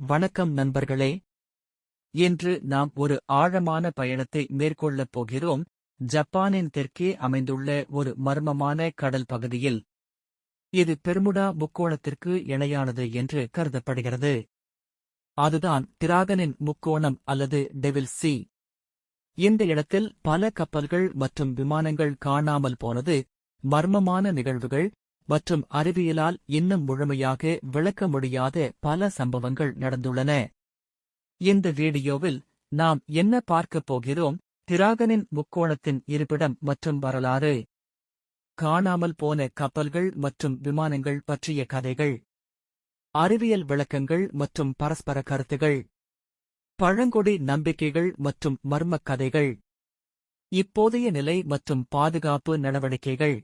வணக்கம் நண்பர்களே. இன்று நாம் ஒரு ஆழமான பயணத்தை மேற்கொள்ளப் போகிறோம். ஜப்பானின் தெற்கே அமைந்துள்ள ஒரு மர்மமான கடல் பகுதியில். இது பெர்முடா முக்கோணத்திற்கு இணையானது என்று கருதப்படுகிறது. அதுதான் திராகனின் முக்கோணம் அல்லது டெவில் சி. இந்த இடத்தில் பல கப்பல்கள் மற்றும் விமானங்கள் காணாமல் போனது மர்மமான நிகழ்வுகள். மற்றும் அறிவியலால் இன்னும் முழுமையாக விளக்க முடியாத பல சம்பவங்கள் நடந்துள்ளன. இந்த வீடியோவில் நாம் என்ன பார்க்கப் போகிறோம்? திராகனின் முக்கோணத்தின் இருப்பிடம் மற்றும் வரலாறு. காணாமல் போன கப்பல்கள் மற்றும் விமானங்கள் பற்றிய கதைகள். அறிவியல் விளக்கங்கள் மற்றும் பரஸ்பர கருத்துகள். பழங்குடி நம்பிக்கைகள் மற்றும் மர்மக் கதைகள். இப்போதைய நிலை மற்றும் பாதுகாப்பு நடவடிக்கைகள்.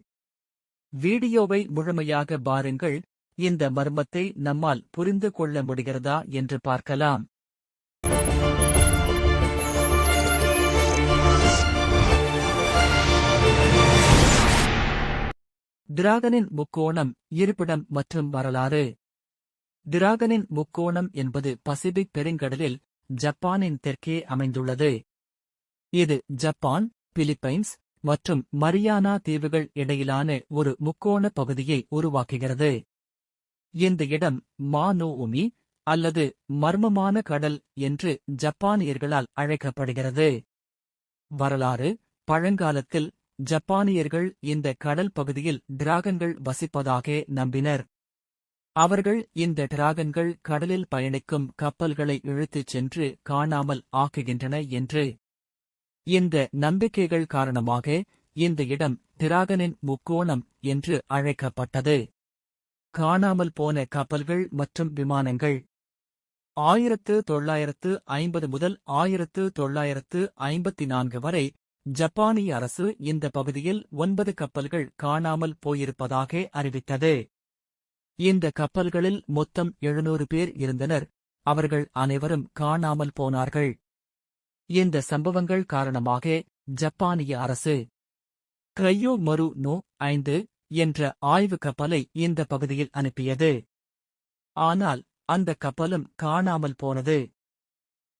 வீடியோவை முழுமையாக பாருங்கள். இந்த மர்மத்தை நம்மால் புரிந்து கொள்ள முடிகிறதா என்று பார்க்கலாம். டிராகனின் முக்கோணம் இருப்பிடம் மற்றும் வரலாறு. டிராகனின் முக்கோணம் என்பது பசிபிக் பெருங்கடலில் ஜப்பானின் தெற்கே அமைந்துள்ளது. இது ஜப்பான் பிலிப்பைன்ஸ் மற்றும் மரியானா தீவுகள் இடையிலான ஒரு முக்கோண பகுதியை உருவாக்குகிறது. இந்த இடம் மானோஉமி அல்லது மர்மமான கடல் என்று ஜப்பானியர்களால் அழைக்கப்படுகிறது. வரலாறு பழங்காலத்தில் ஜப்பானியர்கள் இந்த கடல் பகுதியில் டிராகன்கள் வசிப்பதாக நம்பினர். அவர்கள் இந்த டிராகன்கள் கடலில் பயணிக்கும் கப்பல்களை இழுத்துச் சென்று காணாமல் ஆக்குகின்றன என்று இந்த நம்பிக்கைகள் காரணமாக இந்த இடம் திராகனின் முக்கோணம் என்று அழைக்கப்பட்டது. காணாமல் போன கப்பல்கள் மற்றும் விமானங்கள். ஆயிரத்து தொள்ளாயிரத்து ஐம்பது முதல் ஆயிரத்து தொள்ளாயிரத்து ஐம்பத்தி நான்கு வரை ஜப்பானிய அரசு இந்த பகுதியில் ஒன்பது கப்பல்கள் காணாமல் போயிருப்பதாக அறிவித்தது. இந்த கப்பல்களில் மொத்தம் எழுநூறு பேர் இருந்தனர். அவர்கள் அனைவரும் காணாமல் போனார்கள். இந்த சம்பவங்கள் காரணமாக ஜப்பானிய அரசு? கையோ மரு நோ ஐந்து என்ற ஆய்வு கப்பலை இந்த பகுதியில் அனுப்பியது. ஆனால் அந்த கப்பலும் காணாமல் போனது.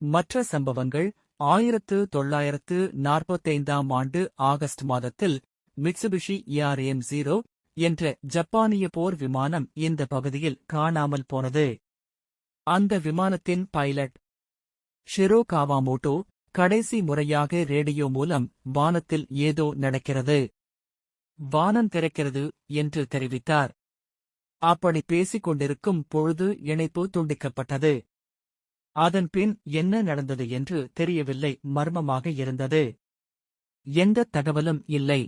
மற்ற சம்பவங்கள் ஆயிரத்து தொள்ளாயிரத்து நாற்பத்தைந்தாம் ஆண்டு ஆகஸ்ட் மாதத்தில் மிட்சுபிஷி ஏஆர்எம் ஜீரோ என்ற ஜப்பானிய போர் விமானம் இந்த பகுதியில் காணாமல் போனது. அந்த விமானத்தின் பைலட் ஷிரோ காவாமோட்டோ கடைசி முறையாக ரேடியோ மூலம் வானத்தில் ஏதோ நடக்கிறது. வானம் திறக்கிறது என்று தெரிவித்தார். அப்படி பேசிக் கொண்டிருக்கும் பொழுது இணைப்பு துண்டிக்கப்பட்டது. அதன்பின் என்ன நடந்தது என்று தெரியவில்லை மர்மமாக இருந்தது. எந்த தகவலும் இல்லை.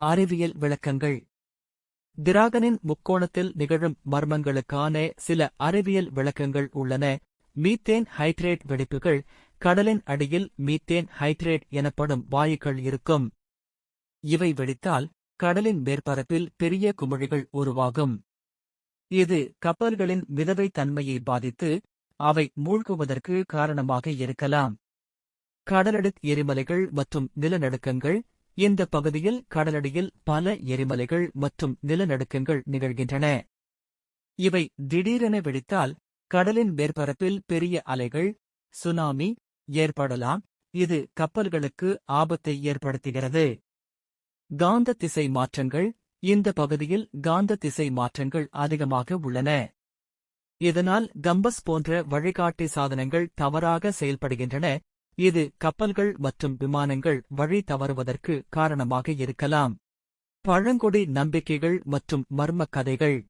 அறிவியல் விளக்கங்கள். திராகனின் முக்கோணத்தில் நிகழும் மர்மங்களுக்கான சில அறிவியல் விளக்கங்கள் உள்ளன. மீத்தேன் ஹைட்ரேட் வெடிப்புகள் கடலின் அடியில் மீத்தேன் ஹைட்ரேட் எனப்படும் வாயுக்கள் இருக்கும். இவை வெடித்தால் கடலின் மேற்பரப்பில் பெரிய குமிழிகள் உருவாகும். இது கப்பல்களின் மிதவை தன்மையை பாதித்து அவை மூழ்குவதற்கு காரணமாக இருக்கலாம். கடலடுத் எரிமலைகள் மற்றும் நிலநடுக்கங்கள். இந்த பகுதியில் கடலடியில் பல எரிமலைகள் மற்றும் நிலநடுக்கங்கள் நிகழ்கின்றன. இவை திடீரென வெடித்தால் கடலின் மேற்பரப்பில் பெரிய அலைகள் சுனாமி ஏற்படலாம். இது கப்பல்களுக்கு ஆபத்தை ஏற்படுத்துகிறது. காந்த திசை மாற்றங்கள். இந்த பகுதியில் காந்த திசை மாற்றங்கள் அதிகமாக உள்ளன. இதனால் கம்பஸ் போன்ற வழிகாட்டி சாதனங்கள் தவறாக செயல்படுகின்றன. இது கப்பல்கள் மற்றும் விமானங்கள் வழி தவறுவதற்கு காரணமாக இருக்கலாம். பழங்குடி நம்பிக்கைகள் மற்றும் மர்மக் கதைகள்.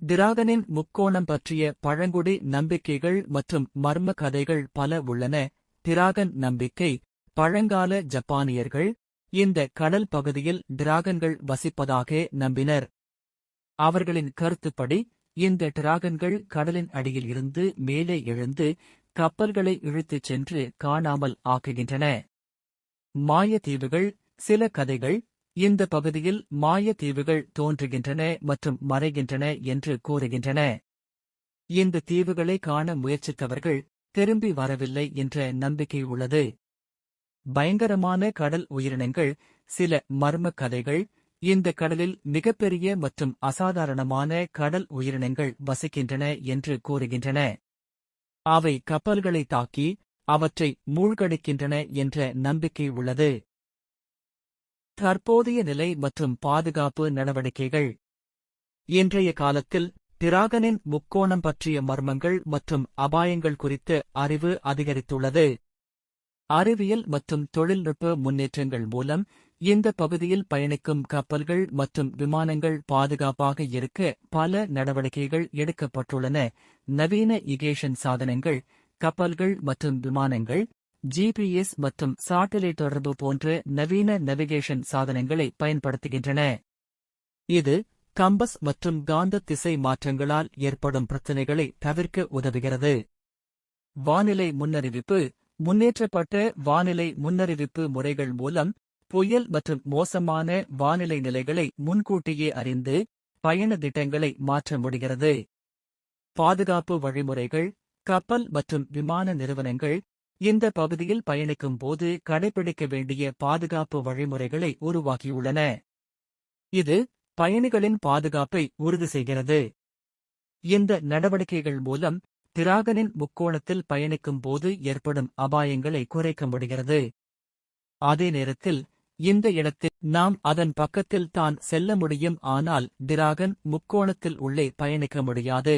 டிராகனின் முக்கோணம் பற்றிய பழங்குடி நம்பிக்கைகள் மற்றும் மர்ம கதைகள் பல உள்ளன. டிராகன் நம்பிக்கை பழங்கால ஜப்பானியர்கள் இந்த கடல் பகுதியில் டிராகன்கள் வசிப்பதாக நம்பினர். அவர்களின் கருத்துப்படி இந்த டிராகன்கள் கடலின் அடியில் இருந்து மேலே எழுந்து கப்பல்களை இழுத்துச் சென்று காணாமல் ஆக்குகின்றன. மாயத்தீவுகள் சில கதைகள் இந்த பகுதியில் மாயத்தீவுகள் தோன்றுகின்றன மற்றும் மறைகின்றன என்று கூறுகின்றன. இந்த தீவுகளை காண முயற்சித்தவர்கள் திரும்பி வரவில்லை என்ற நம்பிக்கை உள்ளது. பயங்கரமான கடல் உயிரினங்கள் சில மர்ம கதைகள் இந்த கடலில் மிகப்பெரிய மற்றும் அசாதாரணமான கடல் உயிரினங்கள் வசிக்கின்றன என்று கூறுகின்றன. அவை கப்பல்களை தாக்கி அவற்றை மூழ்கடிக்கின்றன என்ற நம்பிக்கை உள்ளது. தற்போதைய நிலை மற்றும் பாதுகாப்பு நடவடிக்கைகள். இன்றைய காலத்தில் டிராகனின் முக்கோணம் பற்றிய மர்மங்கள் மற்றும் அபாயங்கள் குறித்து அறிவு அதிகரித்துள்ளது. அறிவியல் மற்றும் தொழில்நுட்ப முன்னேற்றங்கள் மூலம் இந்த பகுதியில் பயணிக்கும் கப்பல்கள் மற்றும் விமானங்கள் பாதுகாப்பாக இருக்க பல நடவடிக்கைகள் எடுக்கப்பட்டுள்ளன. நவீன இகேஷன் சாதனங்கள் கப்பல்கள் மற்றும் விமானங்கள் ஜிபிஎஸ் மற்றும் சாட்டிலைட் தொடர்பு போன்ற நவீன நெவிகேஷன் சாதனங்களை பயன்படுத்துகின்றன. இது கம்பஸ் மற்றும் காந்த திசை மாற்றங்களால் ஏற்படும் பிரச்சினைகளை தவிர்க்க உதவுகிறது. வானிலை முன்னறிவிப்பு. முன்னேற்றப்பட்ட வானிலை முன்னறிவிப்பு முறைகள் மூலம் புயல் மற்றும் மோசமான வானிலை நிலைகளை முன்கூட்டியே அறிந்து பயண திட்டங்களை மாற்ற முடிகிறது. பாதுகாப்பு வழிமுறைகள் கப்பல் மற்றும் விமான நிறுவனங்கள் இந்த பகுதியில் பயணிக்கும் போது கடைபிடிக்க வேண்டிய பாதுகாப்பு வழிமுறைகளை உருவாக்கியுள்ளன. இது பயணிகளின் பாதுகாப்பை உறுதி செய்கிறது. இந்த நடவடிக்கைகள் மூலம் திராகனின் முக்கோணத்தில் பயணிக்கும் போது ஏற்படும் அபாயங்களை குறைக்க முடிகிறது. அதே நேரத்தில் இந்த இடத்தில் நாம் அதன் பக்கத்தில் தான் செல்ல முடியும் ஆனால் டிராகன் முக்கோணத்தில் உள்ளே பயணிக்க முடியாது.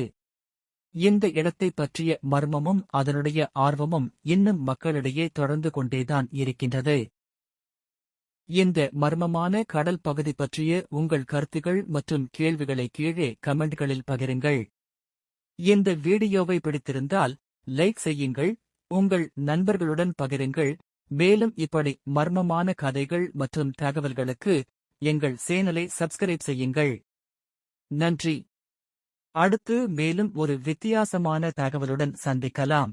இந்த இடத்தைப் பற்றிய மர்மமும் அதனுடைய ஆர்வமும் இன்னும் மக்களிடையே தொடர்ந்து கொண்டேதான் இருக்கின்றது. இந்த மர்மமான கடல் பகுதி பற்றிய உங்கள் கருத்துகள் மற்றும் கேள்விகளை கீழே கமெண்ட்களில் பகிருங்கள். இந்த வீடியோவை பிடித்திருந்தால் லைக் செய்யுங்கள் உங்கள் நண்பர்களுடன் பகிருங்கள். மேலும் இப்படி மர்மமான கதைகள் மற்றும் தகவல்களுக்கு எங்கள் சேனலை சப்ஸ்கிரைப் செய்யுங்கள். நன்றி. அடுத்து மேலும் ஒரு வித்தியாசமான தகவலுடன் சந்திக்கலாம்.